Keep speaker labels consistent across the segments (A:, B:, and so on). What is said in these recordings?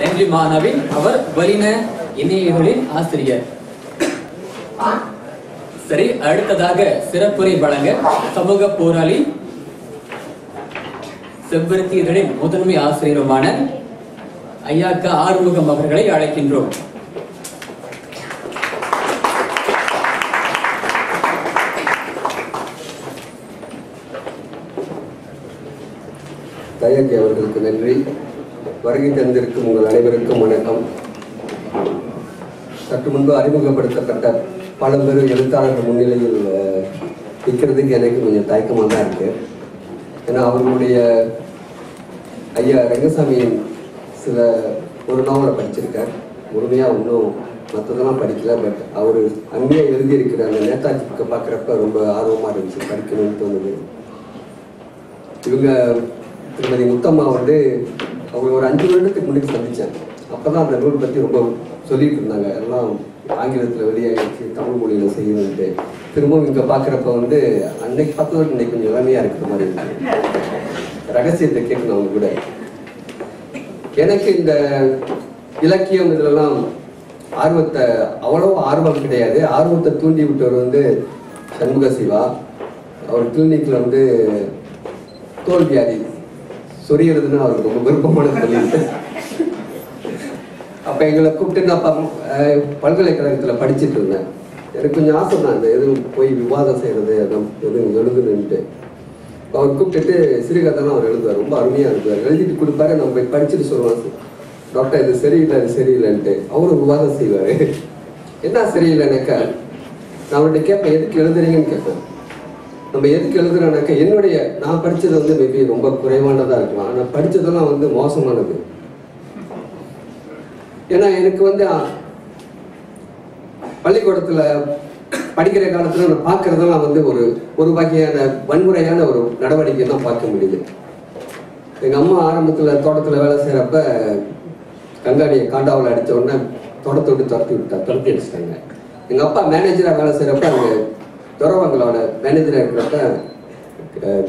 A: நன்றி மாணவின் அவர் வலின இணையர்களின் ஆசிரியர். சரி அடுத்ததாக சிறப்புரை வழங்க சமூக போராளி செவ்வருத்தி இதழின் முதன்மை ஆசிரியருமான ஐயாக்கா ஆறுமுகம் அவர்களை அழைக்கின்றோம்.
B: அவர்களுக்கு நன்றி. வருகை தந்திருக்கும் உங்கள் அனைவருக்கும் வணக்கம். சற்று முன்பு அறிமுகப்படுத்தப்பட்ட பல பெரும் எழுத்தாளர்கள் முன்னிலையில் அஹ், நிற்கிறதுக்கு எனக்கு கொஞ்சம் தயக்கமாக தான் இருக்கு. ஏன்னா அவர்களுடைய ஐயா ரங்கசாமியின் சில ஒரு நாவலை படிச்சிருக்கேன் முழுமையாக இன்னும் மற்றதெல்லாம் படிக்கல பட் அவர் அங்கேயே எழுதியிருக்கிற அந்த நேதாஜி புக்கை பார்க்குறப்ப ரொம்ப ஆர்வமாக இருந்துச்சு படிக்கணும்னு தோணுது. இவங்க திருமதி முத்தம்மா வந்து அவங்க ஒரு அஞ்சு வருடத்துக்கு முன்னாடி சந்திச்சேன். அப்பதான் அந்த நூல் பத்தி ரொம்ப சொல்லிட்டு இருந்தாங்க எல்லாம் ஆங்கிலத்துல வெளியாகிடுச்சு தமிழ் மொழியில செய்யணும்ட்டு திரும்பவும் இங்க பாக்குறப்ப வந்து அன்னைக்கு பார்த்ததோட இன்னைக்கு கொஞ்சம் இளமையா இருக்கிற மாதிரி இருக்கு. ரகசியத்தை கேட்கணும் அவங்க கூட. எனக்கு இந்த இலக்கியம் இதுலலாம் ஆர்வத்தை அவ்வளோ ஆர்வம் கிடையாது. ஆர்வத்தை தூண்டி விட்டவர் வந்து சண்முக சிவா. அவர் கிளினிக்ல வந்து தோல்வியாதி சொரியறதுன்னா அவருக்கு ரொம்ப விருப்பமான தொழில் அப்ப எங்களை கூப்பிட்டு நான் பல்கலைக்கழகத்தில் பல்கலைக்கழகத்துல படிச்சிட்டு இருந்தேன். எனக்கு கொஞ்சம் ஆசை தான் எதுவும் போய் விவாதம் செய்யறது அதான் எதுவும் எழுதுனுன்ட்டு அவர் கூப்பிட்டுட்டு சிறுகதைலாம் அவர் எழுதுவார் ரொம்ப அருமையா எழுதுவார். எழுதிட்டு கொடுப்பாரு நம்ம போய் படிச்சுட்டு சொல்லுவோம். டாக்டர் இது சரியில்லை இது சரியில்லைன்ட்டு. அவரும் விவாதம் செய்வாரு. என்ன சரியில்லைனாக்கா நான் அவர்கிட்ட கேட்பேன் எதுக்கு எழுதுறீங்கன்னு கேட்பேன். நம்ம எதுக்கு எழுதுறோம்னாக்கா என்னுடைய நான் படித்தது வந்து மேபி ரொம்ப குறைவானதாக இருக்கலாம் ஆனால் படித்ததெல்லாம் வந்து மோசமானது. ஏன்னா எனக்கு வந்து பள்ளிக்கூடத்தில் படிக்கிற காலத்தில் நான் பார்க்குறதெல்லாம் வந்து ஒரு ஒரு வகையான வன்முறையான ஒரு நடவடிக்கை தான் பார்க்க முடியுது. எங்கள் அம்மா ஆரம்பத்தில் தோட்டத்தில் வேலை செய்கிறப்ப கங்காணியை காண்டாவில் அடித்த உடனே தோட்டத்தை விட்டு துரத்தி விட்டா துரத்தி அடிச்சிட்டாங்க. எங்கள் அப்பா மேனேஜராக வேலை செய்கிறப்ப அவங்க துறவங்களோட மேனேஜரா இருக்கிறப்ப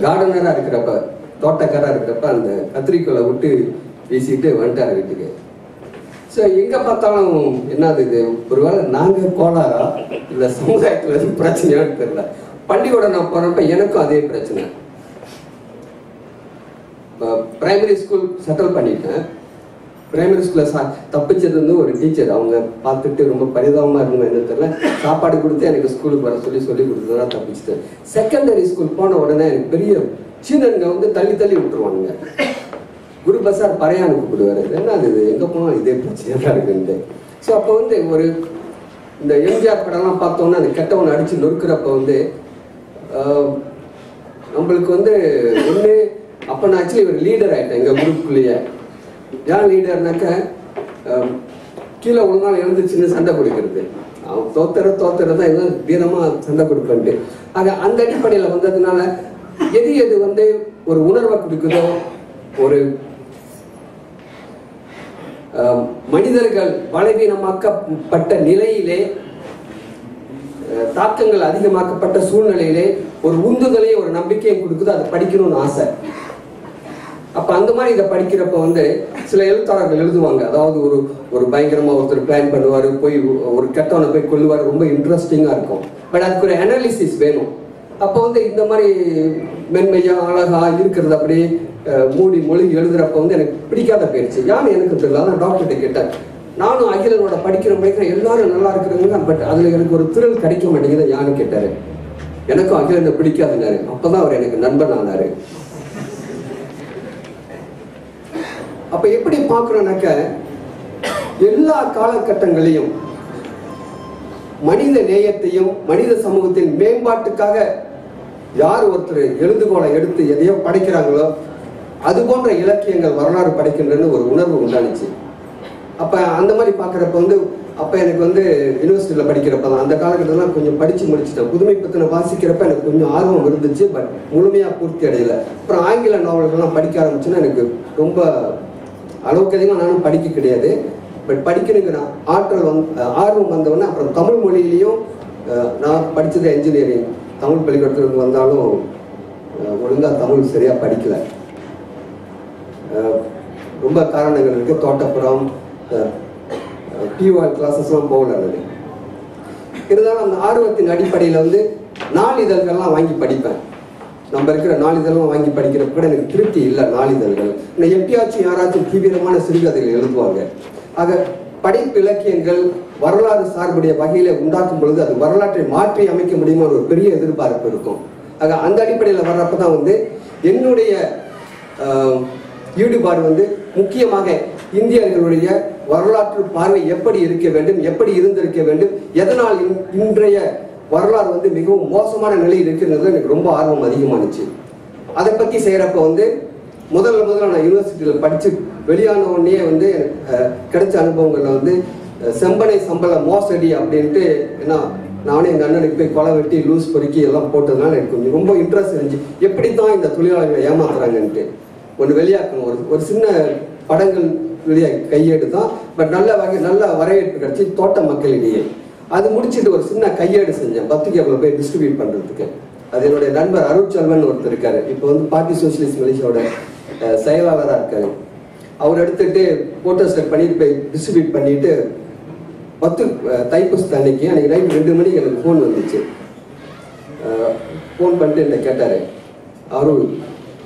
B: கார்டனரா இருக்கிறப்ப தோட்டக்காராக இருக்கிறப்ப அந்த கத்திரிக்கோலை விட்டு வீசிட்டு வந்துட்டார் வீட்டுக்கு. ஸோ எங்கே பார்த்தாலும் என்னது இது? ஒருவேளை நாங்கள் கோளாரா இல்லை சமுதாயத்தில் எதுவும் பிரச்சனையான்னு தெரியல. பள்ளிக்கூடம் நான் போகிறப்ப எனக்கும் அதே பிரச்சனை. பிரைமரி ஸ்கூல் செட்டில் பண்ணிட்டேன். பிரைமரி ஸ்கூல்ல சா தப்பிச்சது வந்து ஒரு டீச்சர் அவங்க பார்த்துட்டு ரொம்ப பரிதாபமா இருந்தோம் என்ன தெரியல. சாப்பாடு கொடுத்து எனக்கு ஸ்கூலுக்கு வர சொல்லி சொல்லி கொடுத்ததான் தப்பிச்சிட்டேன் செகண்டரி ஸ்கூல் போன உடனே எனக்கு பெரிய சீனனுங்க வந்து தள்ளி தள்ளி விட்டுருவானுங்க. குரு பசார் பறையானு கூப்பிடுவாரு. என்ன இது? எங்க போனால் இதே பிரச்சனையா தான் இருக்குன்ட்டு. ஸோ அப்போ வந்து ஒரு இந்த எம்ஜிஆர் படம்லாம் பார்த்தோம்னா அந்த கெட்டவனை அடிச்சு நொறுக்கிறப்ப வந்து நம்மளுக்கு வந்து ஒன்று அப்போ நான் ஆக்சுவலி ஒரு லீடர் ஆகிட்டேன் எங்கள் குரூப்புக்குள்ளேயே ஏன் லீடர்னாக்க ஆஹ், கீழே ஒழுங்கால் எழுந்துச்சுன்னு சண்டை பிடிக்கிறது அவன் தோத்துற தோத்துறது தான் எதுவும் வீரமாக சண்டை கொடுப்பேன்ட்டு ஆக அந்த அடிப்படையில் வந்ததுனால எது எது வந்து ஒரு உணர்வை கொடுக்குதோ ஒரு மனிதர்கள் பலவீனமாக்கப்பட்ட நிலையிலே அஹ், தாக்கங்கள் அதிகமாக்கப்பட்ட சூழ்நிலையிலே ஒரு உந்துதலையும் ஒரு நம்பிக்கையும் கொடுக்குது அதை படிக்கணும்னு ஆசை. அப்ப அந்த மாதிரி இதை படிக்கிறப்ப வந்து சில எழுத்தாளர்கள் எழுதுவாங்க. அதாவது ஒரு ஒரு பயங்கரமா ஒருத்தர் பிளான் பண்ணுவாரு போய் ஒரு கெட்டவனை போய் கொள்ளுவார் ரொம்ப இன்ட்ரெஸ்டிங்கா இருக்கும். பட் அதுக்கு ஒரு அனாலிசிஸ் வேணும். அப்போ வந்து இந்த மாதிரி மென்மையா அழகா இருக்கிறது அப்படியே மூடி மொழி எழுதுறப்ப வந்து எனக்கு பிடிக்காத போயிடுச்சு யான் எனக்கு தெரியல? டாக்டர்கிட்ட கேட்டேன். நானும் அகிலனோட படிக்கிற படிக்கிற எல்லாரும் நல்லா இருக்கிறவங்க பட் அதுல எனக்கு ஒரு திரள் கிடைக்க மாட்டேங்குது யான்னு கேட்டாரு. எனக்கும் அகிலனை பிடிக்காதுனாரு அப்பதான் அவர் எனக்கு நண்பன் ஆனாரு அப்ப எப்படி பார்க்கிறோம்னாக்க எல்லா காலகட்டங்களையும் மனித நேயத்தையும் மனித சமூகத்தின் மேம்பாட்டுக்காக யார் ஒருத்தர் எழுதுகோலை எடுத்து எதையோ படைக்கிறாங்களோ அது போன்ற இலக்கியங்கள் வரலாறு படைக்கின்றன்னு ஒரு உணர்வு உண்டானுச்சு. அப்போ அந்த மாதிரி பார்க்குறப்ப வந்து அப்போ எனக்கு வந்து யூனிவர்சிட்டியில் படிக்கிறப்ப தான் அந்த காலகட்டத்தில் கொஞ்சம் படித்து முடிச்சிட்டேன். புதுமை பத்தின வாசிக்கிறப்ப எனக்கு கொஞ்சம் ஆர்வம் இருந்துச்சு பட் முழுமையாக பூர்த்தி அடையலை. அப்புறம் ஆங்கில நாவல்கள்லாம் படிக்க ஆரம்பிச்சுன்னா எனக்கு ரொம்ப அளவுக்கு அதிகமாக நானும் படிக்க கிடையாது. பட் படிக்கணுங்கிற ஆற்றல் வந் ஆர்வம் வந்தவொடனே அப்புறம் தமிழ் மொழியிலையும் நான் படித்தது என்ஜினியரிங் தமிழ் பள்ளிக்கூடத்துக்கு வந்தாலும் ஒழுங்காக தமிழ் சரியாக படிக்கல. ரொம்ப காரணங்கள் இருக்குது தோட்டப்புறம் பியூஆர் கிளாஸஸ்லாம் போகல அது இருந்தாலும் அந்த ஆர்வத்தின் அடிப்படையில் வந்து நாளிதழ்கள்லாம் வாங்கி படிப்பேன். நம்ம இருக்கிற நாளிதழ்லாம் வாங்கி படிக்கிறப்ப கூட எனக்கு திருப்தி இல்லை நாளிதழ்கள். இன்னும் எப்பயாச்சும் யாராச்சும் தீவிரமான சிறுகதைகள் எழுதுவாங்க ஆக படைப்பு இலக்கியங்கள் வரலாறு சார்புடைய வகையில உண்டாக்கும் பொழுது அது வரலாற்றை மாற்றி அமைக்க முடியுமா ஒரு பெரிய எதிர்பார்ப்பு இருக்கும். ஆக அந்த அடிப்படையில் வர்றப்ப தான் வந்து என்னுடைய ஈடுபாடு வந்து முக்கியமாக இந்தியர்களுடைய வரலாற்று பார்வை எப்படி இருக்க வேண்டும் எப்படி இருந்திருக்க வேண்டும் எதனால் இன்- இன்றைய வரலாறு வந்து மிகவும் மோசமான நிலையில் இருக்கிறது எனக்கு ரொம்ப ஆர்வம் அதிகமானுச்சு அதை பற்றி செய்கிறப்ப வந்து முதல்ல முதல்ல நான் யூனிவர்சிட்டியில் படித்து வெளியான உடனே வந்து கிடைச்ச அனுபவங்களில் வந்து செம்பனை சம்பள மோசடி அப்படின்ட்டு என்ன நானும் எங்கள் அண்ணனுக்கு போய் கொலை வெட்டி லூஸ் பொறுக்கி எல்லாம் போட்டதுனால எனக்கு கொஞ்சம் ரொம்ப இன்ட்ரெஸ்ட் இருந்துச்சு. எப்படி தான் இந்த தொழிலாளர்களை ஏமாத்துறாங்கன்ட்டு. ஒன்று வெளியாக்கணும். ஒரு ஒரு சின்ன படங்கள் வெளியாக கையேடு தான் பட் நல்ல வகை நல்ல வரவேற்பு கிடச்சி தோட்ட மக்களிடையே. அது முடிச்சிட்டு ஒரு சின்ன கையேடு செஞ்சேன். பத்திரிகைகளை போய் டிஸ்ட்ரிபியூட் பண்ணுறதுக்கு அது என்னுடைய நண்பர் அருட்செல்வன் ஒருத்தர் இருக்காரு. இப்போ வந்து பார்ட்டி சோசியலிஸ்ட் மலேசியாவோட செயலாளராக இருக்காரு. அவர் எடுத்துட்டு போட்டோ செட் பண்ணிட்டு போய் டிஸ்ட்ரிபியூட் பண்ணிட்டு பத்து தைப்பூசத்தை தைப்பூசத்து அன்னைக்கு அன்னைக்கு நைட் ரெண்டு மணிக்கு எனக்கு ஃபோன் வந்துச்சு. ஃபோன் பண்ணிட்டு என்னை கேட்டாரு அருள்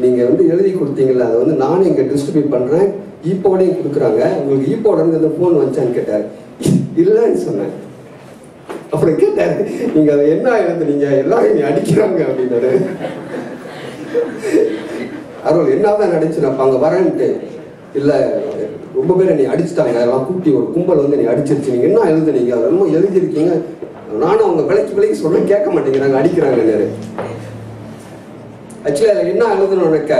B: நீங்க வந்து எழுதி கொடுத்தீங்களா அதை வந்து நானும் இங்கே டிஸ்ட்ரிபியூட் பண்றேன். ஈப்போடையும் கொடுக்குறாங்க. உங்களுக்கு ஈப்போட இருந்து ஃபோன் வந்துச்சான்னு கேட்டார். இல்லைன்னு சொன்னேன். அப்புறம் கேட்டாரு நீங்க அதை என்ன எழுதுனீங்க? எல்லாரும் நீ அடிக்கிறாங்க அப்படின்னாரு. அருள் என்னதான் நடிச்சு நான் அங்க வரேன்ட்டு. இல்ல ரொம்ப பேர் நீ அடிச்சிட்டாங்க. அதெல்லாம் கூட்டி ஒரு கும்பல் வந்து நீ அடிச்சிருச்சு. நீங்க என்ன எழுதுனீங்க? அது ரொம்ப எழுதிருக்கீங்க நானும் அவங்க விலைக்கு விலைக்கு சொல்ல கேட்க மாட்டேங்கிறாங்க அடிக்கிறாங்க ஆக்சுவலி அதில் என்ன எழுதணும்னாக்க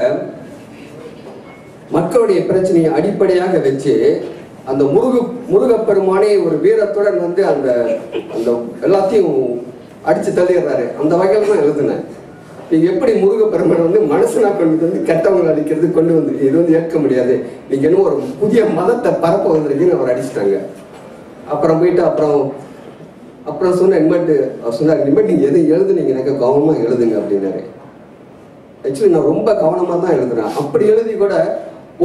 B: மக்களுடைய பிரச்சனையை அடிப்படையாக வச்சு அந்த முருகு முருகப்பெருமானே ஒரு வீரத்துடன் வந்து அந்த அந்த எல்லாத்தையும் அடிச்சு தள்ளிடுறாரு. அந்த வகையில் தான் எழுதுனேன். நீங்க எப்படி முருகப்பெருமான் வந்து மனுஷனா கொண்டு வந்து கெட்டவங்களை அடிக்கிறது கொண்டு வந்து இது வந்து ஏற்க முடியாது. நீங்க இன்னும் ஒரு புதிய மதத்தை பரப்ப வந்திருக்கீங்கன்னு அவர் அடிச்சிட்டாங்க. அப்புறம் போயிட்டு அப்புறம் அப்புறம் சொன்ன இனிமேட்டு அவர் சொன்னார் இனிமேட்டு நீங்க எது எனக்கு கவனமா எழுதுங்க அப்படின்னாரு. ஆக்சுவலி நான் ரொம்ப கவனமா தான் எழுதுறேன் அப்படி எழுதி கூட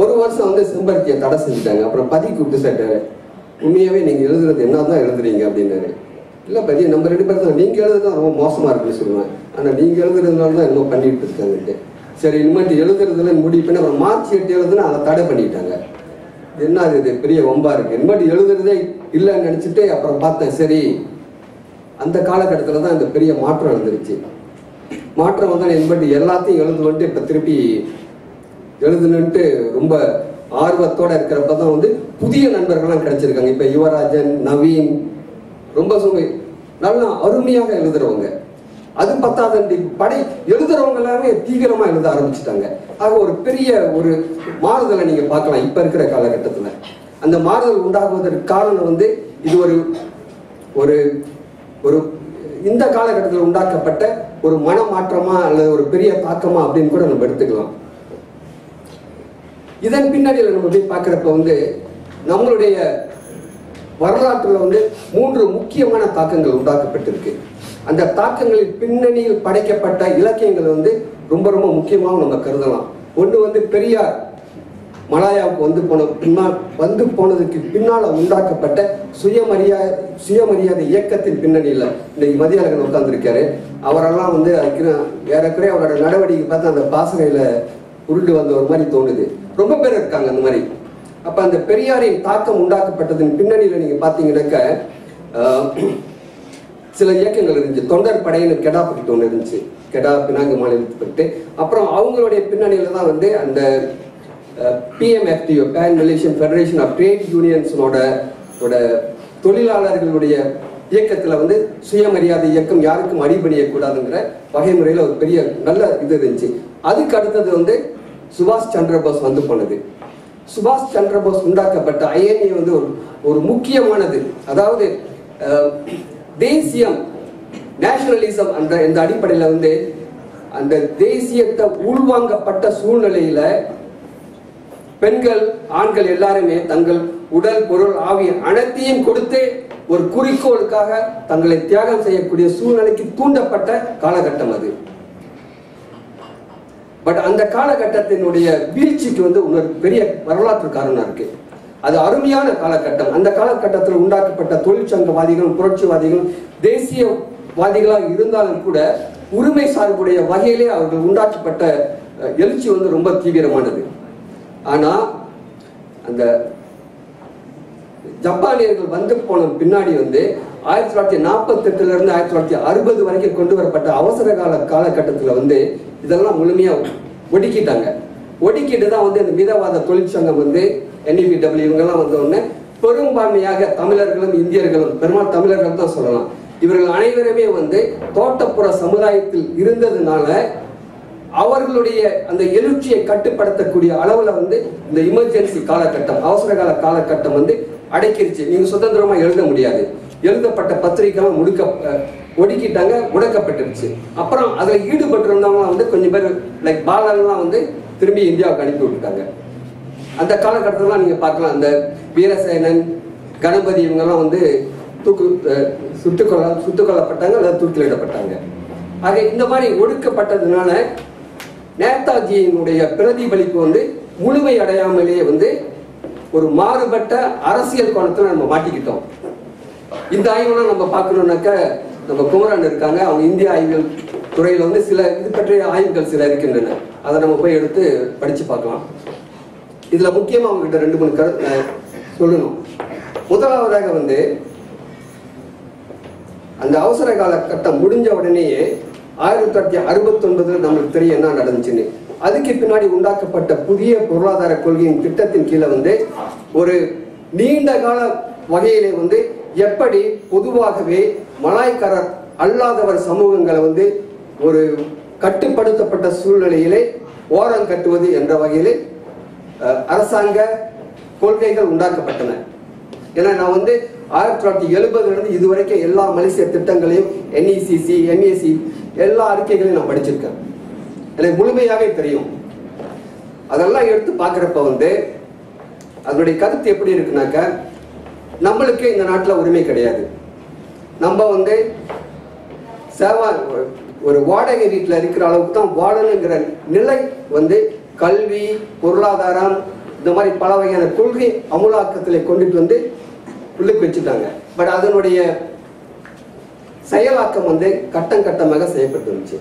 B: ஒரு வருஷம் வந்து செம்பருத்தியை தடை செஞ்சுட்டாங்க. அப்புறம் பதி கூப்பிட்டு கேட்டாரு உண்மையாகவே நீங்கள் எழுதுறது என்னதான் எழுதுறீங்க அப்படின்னாரு. இல்லை பதி நம்ம ரெண்டு பேர் தான். நீங்கள் எழுதுறது தான் ரொம்ப மோசமாக இருக்குன்னு சொல்லுவேன். ஆனால் நீங்கள் எழுதுறதுனால தான் என்னமோ பண்ணிட்டு இருக்காங்கன்ட்டு சரி இனிமேட்டு எழுதுறதுல முடிவு பண்ணி அப்புறம் மார்ச் எட்டு எழுதுனா அதை தடை பண்ணிட்டாங்க. என்ன அது இது பெரிய வம்பா இருக்கு. இனிமேட்டு எழுதுறதே இல்லைன்னு நினச்சிட்டு அப்புறம் பார்த்தேன் சரி அந்த காலகட்டத்தில் தான் இந்த பெரிய மாற்றம் எழுந்துருச்சு மாற்றம் வந்தால் என்பட்டு எல்லாத்தையும் எழுந்து வந்துட்டு இப்போ திருப்பி எழுதணுன்ட்டு ரொம்ப ஆர்வத்தோட இருக்கிறப்ப தான் வந்து புதிய நண்பர்கள்லாம் கிடைச்சிருக்காங்க. இப்போ யுவராஜன் நவீன் ரொம்ப சுமை நல்லா அருமையாக எழுதுறவங்க. அது பத்தாதண்டி படை எழுதுறவங்க எல்லாமே தீவிரமா எழுத ஆரம்பிச்சிட்டாங்க. ஆக ஒரு பெரிய ஒரு மாறுதலை நீங்க பார்க்கலாம் இப்ப இருக்கிற காலகட்டத்துல. அந்த மாறுதல் உண்டாகுவதற்கு காரணம் வந்து இது ஒரு ஒரு ஒரு இந்த காலகட்டத்தில் உண்டாக்கப்பட்ட ஒரு மனமாற்றமா அல்லது ஒரு பெரிய தாக்கமா அப்படின்னு கூட நம்ம எடுத்துக்கலாம். இதன் பின்னணியில் நம்ம போய் பார்க்குறப்ப வந்து நம்மளுடைய வரலாற்றில் வந்து மூன்று முக்கியமான தாக்கங்கள் உண்டாக்கப்பட்டிருக்கு. அந்த தாக்கங்களின் பின்னணியில் படைக்கப்பட்ட இலக்கியங்கள் வந்து ரொம்ப ரொம்ப முக்கியமாக நம்ம கருதலாம். ஒன்று வந்து பெரியார் மலாயாவுக்கு வந்து போன பின்னால் வந்து போனதுக்கு பின்னால் உண்டாக்கப்பட்ட சுயமரியாதை சுயமரியாதை இயக்கத்தின் பின்னணியில் இந்த மதியாளர்கள் உட்கார்ந்துருக்காரு. அவரெல்லாம் வந்து அதுக்கு ஏறக்குறைய அவரோட நடவடிக்கை பார்த்து அந்த பாசனையில் உருண்டு வந்த ஒரு மாதிரி தோணுது. ரொம்ப பேர் இருக்காங்க அந்த மாதிரி. அப்ப அந்த பெரியாரின் தாக்கம் உண்டாக்கப்பட்டதன் பின்னணியில நீங்க பாத்தீங்கன்னாக்க சில இயக்கங்கள் இருந்துச்சு. தொண்டர் படையினர் கெடா பட்டு ஒன்று இருந்துச்சு. கெடா பினாங்கு மாநிலத்துப்பட்டு அப்புறம் அவங்களுடைய பின்னணியில தான் வந்து அந்த பிஎம்எஃப்டிஓ pan Malaysian federation of Trade யூனியன்ஸோட ஓட தொழிலாளர்களுடைய இயக்கத்துல வந்து சுயமரியாதை இயக்கம் யாருக்கும் அடிபணியக்கூடாதுங்கிற வகைமுறையில ஒரு பெரிய நல்ல இது இருந்துச்சு. அதுக்கு அடுத்தது வந்து சுபாஷ் சந்திரபோஸ் வந்து போனது. சுபாஷ் சந்திரபோஸ் உண்டாக்கப்பட்ட ஐஎன்ஏ வந்து ஒரு ஒரு முக்கியமானது. அதாவது அஹ், தேசியம் நேஷனலிசம் என்ற இந்த அடிப்படையில வந்து அந்த தேசியத்தை உள்வாங்கப்பட்ட சூழ்நிலையில பெண்கள் ஆண்கள் எல்லாருமே தங்கள் உடல் பொருள் ஆவி அனைத்தையும் கொடுத்து ஒரு குறிக்கோளுக்காக தங்களை தியாகம் செய்யக்கூடிய சூழ்நிலைக்கு தூண்டப்பட்ட காலகட்டம் அது. பட் அந்த காலகட்டத்தினுடைய வீழ்ச்சிக்கு வந்து ஒரு பெரிய வரலாற்று காரணம் இருக்கு. அது அருமையான காலகட்டம். அந்த காலகட்டத்தில் உண்டாக்கப்பட்ட தொழிற்சங்கவாதிகளும் புரட்சிவாதிகளும் தேசியவாதிகளாக இருந்தாலும் கூட உரிமை சார்புடைய வகையிலே அவர்கள் உண்டாக்கப்பட்ட எழுச்சி வந்து ரொம்ப தீவிரமானது. ஆனா அந்த ஜப்பானியர்கள் வந்து போன பின்னாடி வந்து ஆயிரத்தி தொள்ளாயிரத்தி நாற்பத்தி எட்டுல இருந்து ஆயிரத்தி தொள்ளாயிரத்தி அறுபது வரைக்கும் கொண்டு வரப்பட்ட அவசர கால காலகட்டத்தில் வந்து இதெல்லாம் முழுமையா ஒடுக்கிட்டாங்க. ஒடுக்கிட்டு தான் வந்து இந்த மிதவாத தொழிற்சங்கம் வந்து என்இபிடபிள்யூ இவங்கெல்லாம் வந்த உடனே பெரும்பான்மையாக தமிழர்களும் இந்தியர்களும் பெரும்பாலும் தமிழர்கள் தான் சொல்லலாம். இவர்கள் அனைவருமே வந்து தோட்டப்புற சமுதாயத்தில் இருந்ததுனால அவர்களுடைய அந்த எழுச்சியை கட்டுப்படுத்தக்கூடிய அளவுல வந்து இந்த இமர்ஜென்சி காலகட்டம் அவசர கால காலகட்டம் வந்து அடைக்கிருச்சு. நீங்க சுதந்திரமா எழுத முடியாது. எழுதப்பட்ட பத்திரிகைலாம் முடுக்க ஒடுக்கிட்டாங்க முடக்கப்பட்டுருச்சு. அப்புறம் அதில் ஈடுபட்டிருந்தவங்களாம் வந்து கொஞ்சம் பேர் லைக் பாலன்லாம் வந்து திரும்பி இந்தியாவுக்கு அனுப்பி விட்டுட்டாங்க. அந்த காலகட்டத்திலாம் நீங்க பார்க்கலாம். அந்த வீரசேனன் கணபதி இவங்கெல்லாம் வந்து தூக்கு சுட்டுக்கொள்ள சுட்டுக் அல்லது தூக்கிலிடப்பட்டாங்க. ஆக இந்த மாதிரி ஒடுக்கப்பட்டதுனால நேதாஜியினுடைய பிரதிபலிப்பு வந்து முழுமை அடையாமலேயே வந்து ஒரு மாறுபட்ட அரசியல் கோணத்தில் நம்ம மாட்டிக்கிட்டோம். இந்த ஆய்வுலாம் நம்ம பார்க்கணும்னாக்க நம்ம குமரன் இருக்காங்க அவங்க இந்திய ஆய்வுகள் துறையில வந்து சில இது பற்றிய ஆய்வுகள் சில இருக்கின்றன. அதை நம்ம போய் எடுத்து படிச்சு பார்க்கலாம். இதுல முக்கியமா அவங்ககிட்ட ரெண்டு மூணு கரு அஹ் சொல்லணும். முதலாவதாக வந்து அந்த அவசர கால கட்டம் முடிஞ்ச உடனேயே ஆயிரத்தி தொள்ளாயிரத்தி அறுபத்தி ஒன்பதுல நம்மளுக்கு தெரியும் என்ன நடந்துச்சுன்னு. அதுக்கு பின்னாடி உண்டாக்கப்பட்ட புதிய பொருளாதார கொள்கையின் திட்டத்தின் கீழே வந்து ஒரு நீண்ட கால வகையிலே வந்து எப்படி பொதுவாகவே மலாய்க்காரர் அல்லாதவர் சமூகங்களை வந்து ஒரு கட்டுப்படுத்தப்பட்ட சூழ்நிலையிலே ஓரம் கட்டுவது என்ற வகையிலே அரசாங்க கொள்கைகள் உண்டாக்கப்பட்டன. ஏன்னா நான் வந்து ஆயிரத்தி தொள்ளாயிரத்தி எழுபதுல இருந்து இதுவரைக்கும் எல்லா மலேசிய திட்டங்களையும் என்இசிசி என்ஏசி எல்லா அறிக்கைகளையும் நான் படிச்சிருக்கேன். எனக்கு முழுமையாகவே தெரியும். அதெல்லாம் எடுத்து பார்க்குறப்ப வந்து அதனுடைய கருத்து எப்படி இருக்குனாக்க நம்மளுக்கு இந்த நாட்டில் உரிமை கிடையாது. நம்ம வந்து சேவா ஒரு வாடகை வீட்டில் இருக்கிற அளவுக்கு தான் வாழணுங்கிற நிலை வந்து கல்வி பொருளாதாரம் இந்த மாதிரி பல வகையான கொள்கை அமுலாக்கத்தில் கொண்டுட்டு வந்து உள்ளுக்கு வச்சுட்டாங்க. பட் அதனுடைய செயலாக்கம் வந்து கட்டம் கட்டமாக செய்யப்பட்டு இருந்துச்சு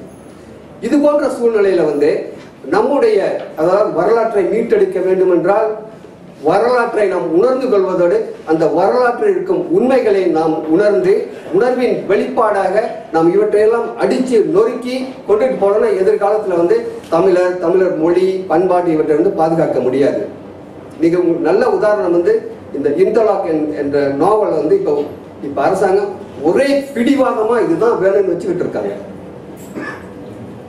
B: இது போன்ற சூழ்நிலையில வந்து நம்முடைய அதாவது வரலாற்றை மீட்டெடுக்க வேண்டும் என்றால் வரலாற்றை நாம் உணர்ந்து கொள்வதோடு அந்த வரலாற்றில் இருக்கும் உண்மைகளை நாம் உணர்ந்து உணர்வின் வெளிப்பாடாக நாம் இவற்றையெல்லாம் அடித்து நொறுக்கி கொண்டுட்டு போனோம்னா எதிர்காலத்தில் வந்து தமிழர் தமிழர் மொழி பண்பாடு இவற்றை வந்து பாதுகாக்க முடியாது. மிக நல்ல உதாரணம் வந்து இந்த இந்தலாக் என்ற நாவல் வந்து இப்போ இப்ப அரசாங்கம் ஒரே பிடிவாதமா இதுதான் வேலைன்னு வச்சுக்கிட்டு இருக்காங்க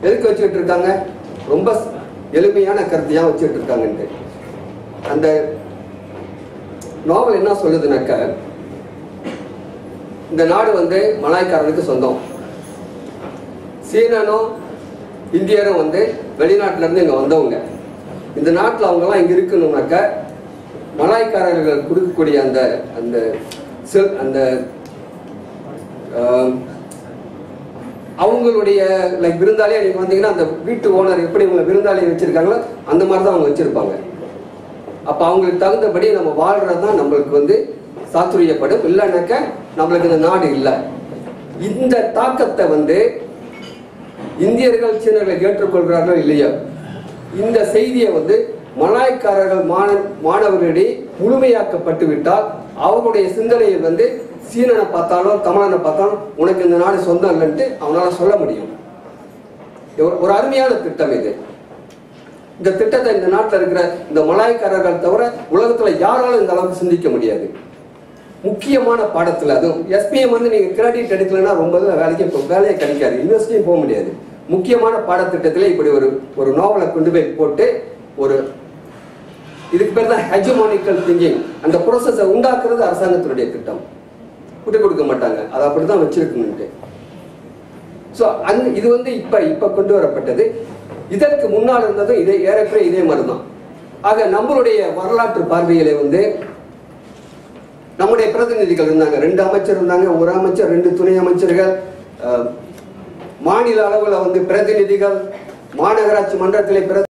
B: எதுக்கு வச்சுக்கிட்டு இருக்காங்க ரொம்ப எளிமையான கருத்தையா வச்சுக்கிட்டு இருக்காங்கன்ட்டு அந்த நாவல் என்ன சொல்லுதுனாக்க இந்த நாடு வந்து மலாய்க்காரனுக்கு சொந்தம். சீனனும் இந்தியரும் வந்து வெளிநாட்டுல இருந்து இங்க வந்தவங்க. இந்த நாட்டில் அவங்கெல்லாம் இங்க இருக்கணும்னாக்க மலாய்க்காரர்கள் கொடுக்கக்கூடிய அந்த அந்த செல்- அந்த um, அவங்களுடைய லைக் விருந்தாளியாக நீங்கள் வந்தீங்கன்னா அந்த வீட்டு ஓனர் எப்படி உங்களை விருந்தாளியை வச்சுருக்காங்களோ அந்த மாதிரி தான் அவங்க வச்சுருப்பாங்க. அப்போ அவங்களுக்கு தகுந்தபடி நம்ம வாழ்கிறது தான் நம்மளுக்கு வந்து சாத்துரியப்படும். இல்லைனாக்க நம்மளுக்கு இந்த நாடு இல்லை. இந்த தாக்கத்தை வந்து இந்தியர்கள் சீனர்களை ஏற்றுக்கொள்கிறார்கள் இல்லையா இந்த செய்தியை வந்து மலாய்க்காரர்கள் மாண மாணவர்களிடையே முழுமையாக்கப்பட்டு விட்டால் அவனுடைய சிந்தனையில் வந்து சீனனை பார்த்தாலும் தமிழனை பார்த்தாலும் உனக்கு இந்த நாடு சொந்தம் இல்லைன்ட்டு அவனால சொல்ல முடியும். ஒரு- அருமையான திட்டம் இது. இந்த திட்டத்தை இந்த நாட்டில் இருக்கிற இந்த மலாய்க்காரர்கள் தவிர உலகத்துல யாராலும் இந்த அளவுக்கு சிந்திக்க முடியாது. முக்கியமான பாடத்தில் அதுவும் எஸ்பிஎம் வந்து நீங்க கிரெடிட் எடுக்கலைன்னா ரொம்ப இதுல வேலைக்கு இப்போ வேலையை கிடைக்காது யூனிவர்சிட்டியும் போக முடியாது. முக்கியமான பாடத்திட்டத்தில் இப்படி ஒரு ஒரு நாவலை கொண்டு போய் போட்டு ஒரு இதுக்கு பேர் தான் ஹெஜமானிக்கல் திங்கிங் அந்த ப்ரோசஸை உண்டாக்குறது அரசாங்கத்தினுடைய திட்டம். விட்டு கொடுக்க மாட்டாங்க. அதை அப்படிதான் வச்சிருக்கணும்ட்டு. ஸோ அந் இது வந்து இப்ப இப்ப கொண்டு வரப்பட்டது. இதற்கு முன்னால் இருந்ததும் இதே ஏறக்குறைய இதே மாதிரி தான் ஆக நம்மளுடைய வரலாற்று பார்வையிலே வந்து நம்முடைய பிரதிநிதிகள் இருந்தாங்க. ரெண்டு அமைச்சர் இருந்தாங்க. ஒரு அமைச்சர் ரெண்டு துணை அமைச்சர்கள். மாநில அளவில் வந்து பிரதிநிதிகள் மாநகராட்சி மன்றத்திலே பிறந்த